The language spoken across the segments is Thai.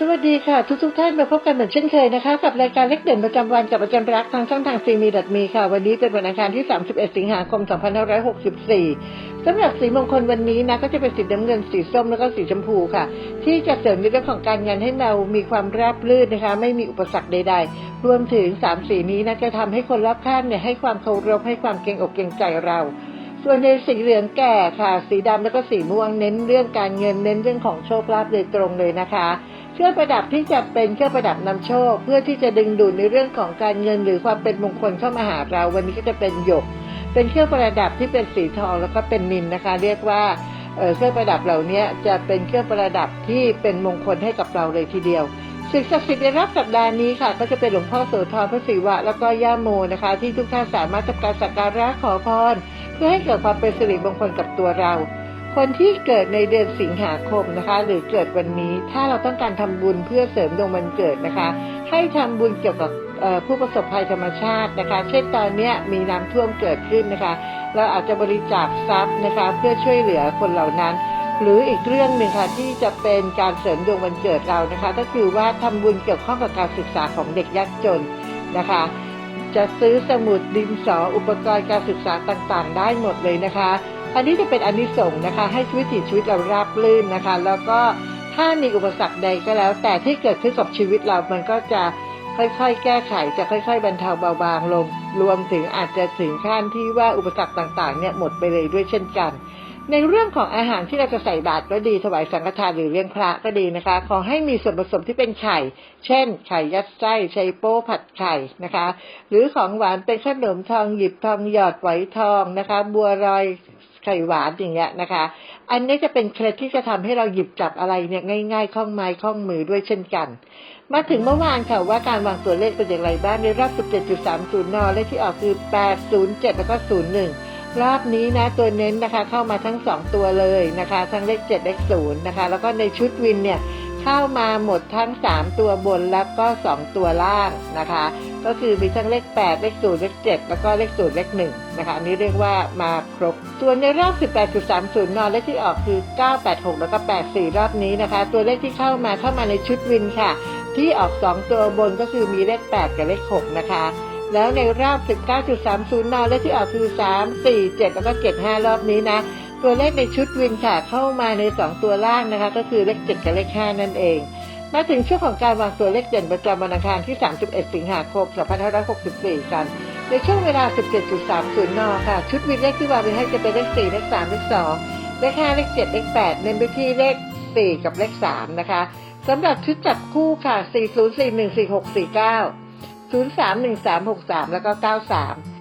สวัสดีค่ะ ทุกทุกท่านมาพบกันเหมือนเช่นเคยนะคะ กับรายการเล็กเด่นประจำวันกับอาจารย์รักทางช่องทางซีมีดัดมีค่ะ วันนี้เป็นวันอังคารที่ 31 สิงหาคม 2564สำหรับสีมงคลวันนี้นะก็จะเป็นสีน้ำเงินสีส้มแล้วก็สีชมพูค่ะ ที่จะเสริมในเรื่องของการงานให้เรามีความราบรื่นนะคะ ไม่มีอุปสรรคใด ๆ รวมถึงสามสีนี้นะจะทำให้คนรอบข้างเนี่ยให้ความเคารพให้ความเกรงอกเกรงใจเราส่วนในสีเหลืองแก่ค่ะ สีดำแล้วก็สีม่วงเน้นเรื่องการเงินเน้นเรื่องของโชคลาภโดยตรงเลยนะคะ เครื่องประดับที่จะเป็นเครื่องประดับนำโชค เพื่อที่จะดึงดูดในเรื่องของการเงินหรือความเป็นมงคลเข้ามาหาเรา วันนี้ก็จะเป็นหยก เป็นเครื่องประดับที่เป็นสีทองแล้วก็เป็นนินนะคะ เรียกว่าเเครื่องประดับเหล่านี้จะเป็นเครื่องประดับที่เป็นมงคลให้กับเราเลยทีเดียวสิ่งศักดิ์สิทธิ์ในรับสัปดาห์นี้ค่ะ ก็จะเป็นหลวงพ่อโสธรพระศิวะ แล้วก็ย่าโมนะคะ ที่ทุกท่านสามารถทำการสักการะขอพร เพื่อให้เกิดความเป็นสิริมงคลกับตัวเรา คนที่เกิดในเดือนสิงหาคมนะคะ หรือเกิดวันนี้ถ้าเราต้องการทำบุญเพื่อเสริมดวงวันเกิดนะคะ ให้ทำบุญเกี่ยวกับผู้ประสบภัยธรรมชาตินะคะ เช่นตอนนี้มีน้ำท่วมเกิดขึ้นนะคะ เราอาจจะบริจาคทรัพย์นะคะ เพื่อช่วยเหลือคนเหล่านั้น หรืออีกเรื่องหนึ่งค่ะที่จะเป็นการเสริมดวงวันเกิดเรานะคะ ก็คือว่าทำบุญเกี่ยวข้องกับการศึกษาของเด็กยากจนนะคะจะซื้อสมุดดินสออุปกรณ์การศึกษาต่างๆ ได้หมดเลยนะคะ อันนี้จะเป็นอนนิสงส์นะคะ ให้ชีวิตชีวิตเราราบรื่นนะคะ แล้วก็ถ้ามีอุปสรรคใดก็แล้ว แต่ที่เกิดขึ้นกับชีวิตเรา มันก็จะค่อยๆ แก้ไข จะค่อย ๆ บรรเทาเบาบางลง รวมถึงอาจจะถึงขั้นที่ว่าอุปสรรคต่างๆ เนี่ยหมดไปเลยด้วยเช่นกัน ในเรื่องของอาหารที่เราจะใส่บาตรก็ดี ถวายสังฆทานหรือเลี้ยงพระก็ดีนะคะ ขอให้มีส่วนผสมที่เป็นไข่ เช่น ไข่ยัดไส้ไชโป้ผัดไข่นะคะ หรือของหวานเป็นขนมทองหยิบทองหยอดไหวทองนะคะ บัวรอย ไข่หวานอย่างเงี้ยนะคะ อันนี้จะเป็นเคล็ดที่จะทำให้เราหยิบจับอะไรเนี่ยง่ายๆคล่องไม้คล่องมือด้วยเช่นกัน มาถึงเมื่อวานค่ะว่าการวางตัวเลขเป็นอย่างไรบ้างในรอบ 17.30 น เลขที่ออกคือ 807 แล้วก็ 01 รอบนี้นะตัวเน้นนะคะเข้ามาทั้ง 2 ตัวเลยนะคะ ทั้งเลข 7 เลข 0 นะคะ แล้วก็ในชุดวินเนี่ยเข้ามาหมดทั้ง 3 ตัวบนแล้วก็ 2 ตัวล่างนะคะ ก็คือมีทั้งเลข 8 เลข0เลข 7 แล้วก็เลข0เลข1นะคะอันนี้เรียกว่ามาครบ ส่วนในรอบ 18.30 นอนเลขที่ออกคือ 986 แล้วก็ 84 รอบนี้นะคะ ตัวเลขที่เข้ามาเข้ามาในชุดวินค่ะ ที่ออก 2 ตัวบนก็คือมีเลข 8 กับเลข 6 นะคะแล้วในรอบ 19.30นเลขที่ออกคือ 3 4 7 แล้วก็ 75 รอบนี้นะ ตัวเลขในชุดวินค่ะเข้ามาใน 2 ตัวล่างนะคะ ก็คือเลข 7 กับเลข 5 นั่นเอง มาถึงช่วงของการวางตัวเลขเด่นประจำวันอังคารที่ 31 สิงหาคม 2564 กัน ในช่วงเวลา 17.30 น ค่ะ ชุดวินเลขที่วางไว้ให้จะเป็นเลข 4 เลข 3 เลข 2 เลข 5 เลข 7 เลข 8 เน้นไปที่เลข 4 กับเลข 3 นะคะสำหรับชุดจับคู่ค่ะ 40414649 031363 แล้วก็ 93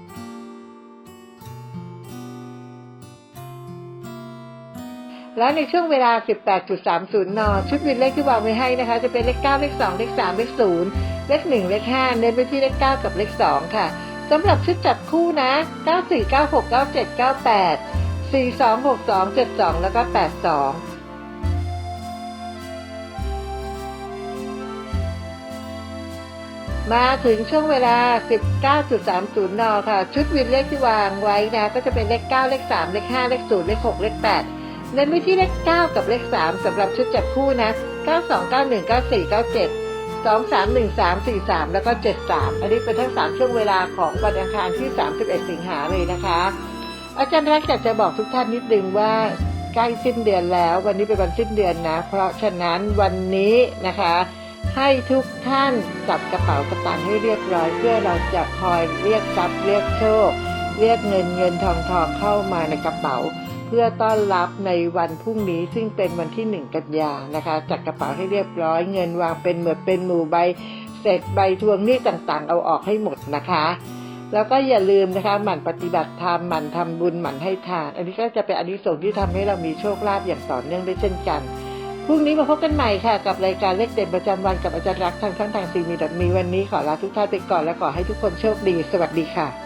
แล้วในช่วงเวลา 18.30 น ชุดวินเลขที่วางไว้ให้นะคะ จะเป็นเลข 9 เลข 2 เลข 3 เลข 0 เลข 1 เลข 5 เน้นไปที่เลข 9 กับเลข 2 ค่ะสำหรับชุดจับคู่นะ 94 96 97 98 42 62 72 แล้วก็ 82มาถึงช่วงเวลา 19.30 น ค่ะ ชุดวินเลขที่วางไว้นะ ก็จะเป็นเลข 9 เลข 3 เลข 5 เลข 0 เลข 6 เลข 8 เน้นไปที่เลข 9 กับเลข 3สำหรับชุดจับคู่นะ 92 91 94 97 23 13 43 แล้วก็ 73 อันนี้เป็นทั้ง 3 ช่วงเวลาของวันอังคารที่ 31 สิงหาเลยนะคะ อาจารย์รักอยากจะบอกทุกท่านนิดนึงว่าใกล้สิ้นเดือนแล้ว วันนี้เป็นวันสิ้นเดือนนะ เพราะฉะนั้นวันนี้นะคะ ให้ทุกท่านจับกระเป๋ากระตังให้เรียบร้อย เพื่อเราจะคอยเรียกทรัพย์เรียกโชค เรียกเงินเงินทองทองเข้ามาในกระเป๋า พื่อต้อนรับในวันพรุ่งนี้ซึ่งเป็นวันที่หนึ่งกันยานะคะจัดกระเป๋าให้เรียบร้อยเงินวางเป็นเหมือนเป็นหมู่ใบเศษใบทวงหนี้ต่างๆ เอาออกให้หมดนะคะ แล้วก็อย่าลืมนะคะหมั่นปฏิบัติธรรมหมั่นทำบุญหมั่นให้ทาน อันนี้ก็จะเป็นอานิสงส์ที่ทำให้เรามีโชคลาภอย่างต่อเนื่องได้เช่นกันพรุ่งนี้มาพบกันใหม่ค่ะกับรายการเลขเด่นประจำวันกับอาจารย์รักทางช่องทางซีมีดัมีวันนี้ขอลาทุกท่านไปก่อนและขอให้ทุกคนโชคดี สวัสดีค่ะ